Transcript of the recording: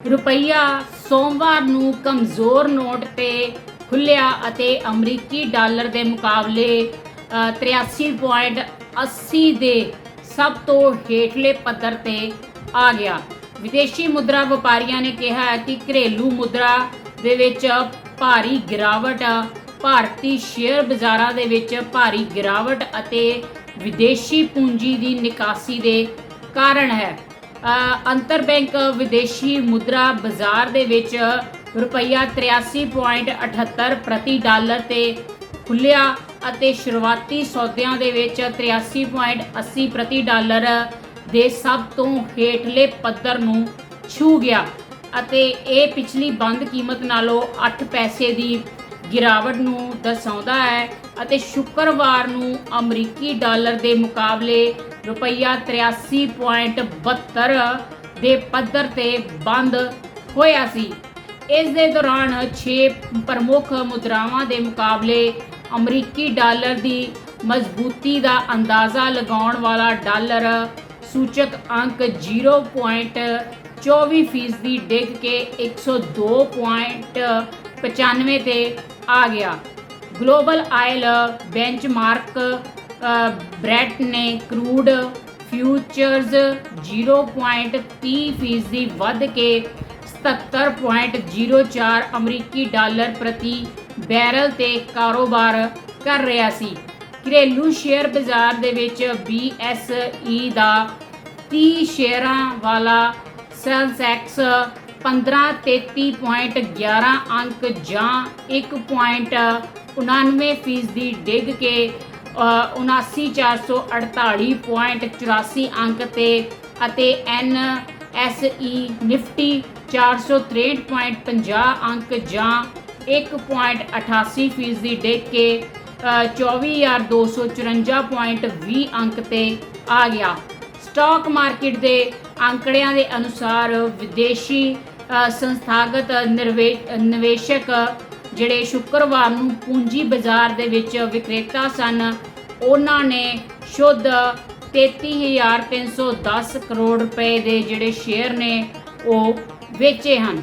ਰੁਪਈਆ ਸੋਮਵਾਰ ਨੂੰ ਕਮਜ਼ੋਰ ਨੋਟ ਤੇ ਖੁੱਲਿਆ ਅਤੇ ਅਮਰੀਕੀ ਡਾਲਰ ਦੇ ਮੁਕਾਬਲੇ ਅ, 83.80 ਦੇ ਸਭ ਤੋਂ ਹੇਠਲੇ ਪੱਧਰ ਤੇ ਆ ਗਿਆ। ਵਿਦੇਸ਼ੀ ਮੁਦਰਾ ਵਪਾਰੀਆਂ ਨੇ ਕਿਹਾ ਹੈ ਕਿ ਘਰੇਲੂ ਮੁਦਰਾ ਦੇ ਵਿੱਚ ਭਾਰੀ ਗਿਰਾਵਟ ਭਾਰਤੀ ਸ਼ੇਅਰ ਬਾਜ਼ਾਰਾਂ ਦੇ ਵਿੱਚ ਭਾਰੀ ਗਿਰਾਵਟ ਅਤੇ ਵਿਦੇਸ਼ੀ ਪੂੰਜੀ ਦੀ ਨਿਕਾਸੀ ਦੇ ਕਾਰਨ ਹੈ। ਅ, ਅੰਤਰਬੈਂਕ ਵਿਦੇਸ਼ੀ ਮੁਦਰਾ ਬਾਜ਼ਾਰ ਦੇ ਵਿੱਚ ਰੁਪਈਆ 83.78 ਪ੍ਰਤੀ ਡਾਲਰ ਤੇ ਖੁੱਲਿਆ ਅਤੇ ਸ਼ੁਰੂਆਤੀ ਸੌਦਿਆਂ ਦੇ ਵਿੱਚ 83.80 ਪ੍ਰਤੀ ਡਾਲਰ ਦੇ ਸਭ ਤੋਂ ਹੇਠਲੇ ਪੱਧਰ ਨੂੰ ਛੂ ਗਿਆ ਅਤੇ ਇਹ ਪਿਛਲੀ ਬੰਦ ਕੀਮਤ ਨਾਲੋਂ 8 ਪੈਸੇ ਦੀ ਗਿਰਾਵਟ ਨੂੰ ਦਰਸਾਉਂਦਾ ਹੈ। ਅਤੇ ਸ਼ੁੱਕਰਵਾਰ ਨੂੰ ਅਮਰੀਕੀ ਡਾਲਰ ਦੇ ਮੁਕਾਬਲੇ ਰੁਪਈਆ 83.72 ਦੇ ਪੱਧਰ ਤੇ ਬੰਦ ਹੋਇਆ ਸੀ। ਇਸ ਦੇ ਦੌਰਾਨ 6 ਪ੍ਰਮੁੱਖ ਮੁਦਰਾਵਾਂ ਦੇ ਮੁਕਾਬਲੇ ਅਮਰੀਕੀ ਡਾਲਰ ਦੀ ਮਜ਼ਬੂਤੀ ਦਾ ਅੰਦਾਜ਼ਾ ਲਗਾਉਣ ਵਾਲਾ ਡਾਲਰ ਸੂਚਕ ਅੰਕ 0.24 ਫੀਸਦੀ ਡਿੱਗ ਕੇ 102.95 ਤੇ ਆ ਗਿਆ। ਗਲੋਬਲ ਆਇਲ ਬੈਂਚਮਾਰਕ ਬ੍ਰੈਟ ਨੇ ਕਰੂਡ ਫਿਊਚਰਸ 0.30 ਫੀਸਦੀ ਵੱਧ ਕੇ 77.04 ਅਮਰੀਕੀ ਡਾਲਰ ਪ੍ਰਤੀ ਬੈਰਲ ਤੇ ਕਾਰੋਬਾਰ ਕਰ ਰਿਹਾ ਸੀ। ਘਰੇਲੂ ਸ਼ੇਅਰ ਬਾਜ਼ਾਰ ਦੇ ਵਿੱਚ BSE ਦਾ 30 ਸ਼ੇਅਰਾਂ ਵਾਲਾ ਸੈਂਸੈਕਸ 1533.11 ਅੰਕ ਜਾਂ 1.99 ਫੀਸਦੀ ਡਿੱਗ ਕੇ ਅ, 79448.84 ਅੰਕ ਤੇ ਅਤੇ NSE ਨਿਫਟੀ 463.50 ਅੰਕ ਜਾਂ 1.88 ਫੀਸਦੀ ਡਿੱਗ ਕੇ ਅ, 24254.20 ਅੰਕ ਤੇ ਆ ਗਿਆ। ਸਟਾਕ ਮਾਰਕੀਟ ਦੇ ਅੰਕੜਿਆਂ ਦੇ ਅਨੁਸਾਰ ਵਿਦੇਸ਼ੀ ਸੰਸਥਾਗਤ ਨਿਰਵੇ- ਨਿਵੇਸ਼ਕ ਜਿਹੜੇ ਸ਼ੁੱਕਰਵਾਰ ਨੂੰ ਪੂੰਜੀ ਬਾਜ਼ਾਰ ਦੇ ਵਿੱਚ ਵਿਕਰੇਤਾ ਸਨ, ਉਹਨਾਂ ਨੇ ਸ਼ੁੱਧ 33310 ਕਰੋੜ ਰੁਪਏ ਦੇ ਜਿਹੜੇ ਸ਼ੇਅਰ ਨੇ ਉਹ ਵੇਚੇ ਹਨ।